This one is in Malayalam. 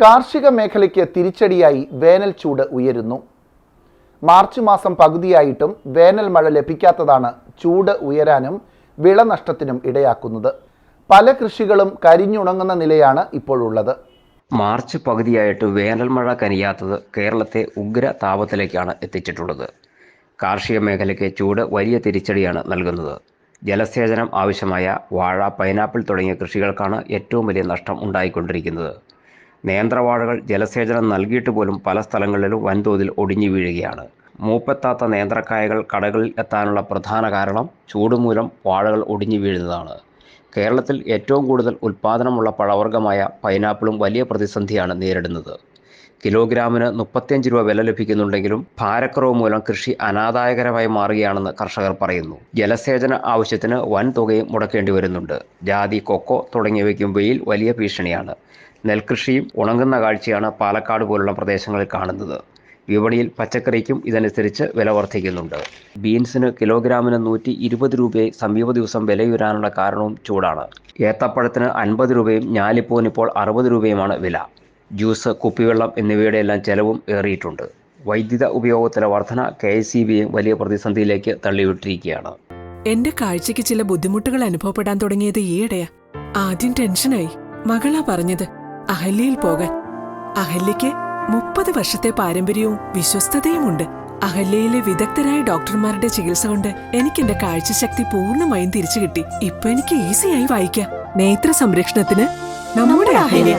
കാർഷിക മേഖലയ്ക്ക് തിരിച്ചടിയായി വേനൽ ചൂട് ഉയരുന്നു. മാർച്ച് മാസം പകുതിയായിട്ടും വേനൽ മഴ ലഭിക്കാത്തതാണ് ചൂട് ഉയരാനും വിളനഷ്ടത്തിനും ഇടയാക്കുന്നത്. പല കൃഷികളും കരിഞ്ഞുണങ്ങുന്ന നിലയാണ് ഇപ്പോഴുള്ളത്. മാർച്ച് പകുതിയായിട്ട് വേനൽ മഴ കനിയാത്തത് കേരളത്തെ ഉഗ്ര താപത്തിലേക്കാണ് എത്തിച്ചിട്ടുള്ളത്. കാർഷിക മേഖലയ്ക്ക് ചൂട് വലിയ തിരിച്ചടിയാണ് നൽകുന്നത്. ജലസേചനം ആവശ്യമായ വാഴ പൈനാപ്പിൾ തുടങ്ങിയ കൃഷികൾക്കാണ് ഏറ്റവും വലിയ നഷ്ടം ഉണ്ടായിക്കൊണ്ടിരിക്കുന്നത്. നേന്ത്രവാഴകൾ ജലസേചനം നൽകിയിട്ട് പോലും പല സ്ഥലങ്ങളിലും വൻതോതിൽ ഒടിഞ്ഞു വീഴുകയാണ്. മൂപ്പെത്താത്ത നേന്ത്രക്കായകൾ കടകളിൽ എത്താനുള്ള പ്രധാന കാരണം ചൂടുമൂലം വാഴകൾ ഒടിഞ്ഞു വീഴുന്നതാണ്. കേരളത്തിൽ ഏറ്റവും കൂടുതൽ ഉൽപാദനമുള്ള പഴവർഗമായ പൈനാപ്പിളും വലിയ പ്രതിസന്ധിയാണ് നേരിടുന്നത്. കിലോഗ്രാമിന് മുപ്പത്തിയഞ്ച് രൂപ വില ലഭിക്കുന്നുണ്ടെങ്കിലും ഭാരക്കുറവ് മൂലം കൃഷി അനാദായകരമായി മാറുകയാണെന്ന് കർഷകർ പറയുന്നു. ജലസേചന ആവശ്യത്തിന് വൻ തുകയും മുടക്കേണ്ടി വരുന്നുണ്ട്. ജാതി കൊക്കോ തുടങ്ങിയവയ്ക്കും വെയിൽ വലിയ ഭീഷണിയാണ്. നെൽകൃഷിയും ഉണങ്ങുന്ന കാഴ്ചയാണ് പാലക്കാട് പോലുള്ള പ്രദേശങ്ങളിൽ കാണുന്നത്. വിപണിയിൽ പച്ചക്കറിക്കും ഇതനുസരിച്ച് വില വർദ്ധിക്കുന്നുണ്ട്. ബീൻസിന് കിലോഗ്രാമിന് നൂറ്റി ഇരുപത് രൂപയെ സമീപ ദിവസം വിലയുരാനുള്ള കാരണവും ചൂടാണ്. ഏത്തപ്പഴത്തിന് അൻപത് രൂപയും ഞാലിപ്പൂവിന് ഇപ്പോൾ അറുപത് രൂപയുമാണ് വില. ജ്യൂസ് കുപ്പിവെള്ളം എന്നിവയുടെ എല്ലാം ചെലവും ഏറിയിട്ടുണ്ട്. വൈദ്യുത ഉപയോഗത്തിലെ വർധന കെ എസ് വലിയ പ്രതിസന്ധിയിലേക്ക് തള്ളിവിട്ടിരിക്കുകയാണ്. എന്റെ കാഴ്ചയ്ക്ക് ചില ബുദ്ധിമുട്ടുകൾ അനുഭവപ്പെടാൻ തുടങ്ങിയത് ഈയിടെയാ. ആദ്യം ടെൻഷനായി. മകളാ പറഞ്ഞത് അഹല്യയിൽ പോകാൻ. അഹല്യയ്ക്ക് മുപ്പത് വർഷത്തെ പാരമ്പര്യവും വിശ്വസ്തതയുമുണ്ട്. അഹല്യയിലെ വിദഗ്ധരായ ഡോക്ടർമാരുടെ ചികിത്സ കൊണ്ട് എനിക്ക് എന്റെ കാഴ്ചശക്തി പൂർണമായും തിരിച്ചു കിട്ടി ഇപ്പൊ എനിക്ക് ഈസിയായി വായിക്കാം. നേത്ര സംരക്ഷണത്തിന് നമ്മുടെ Ahalya.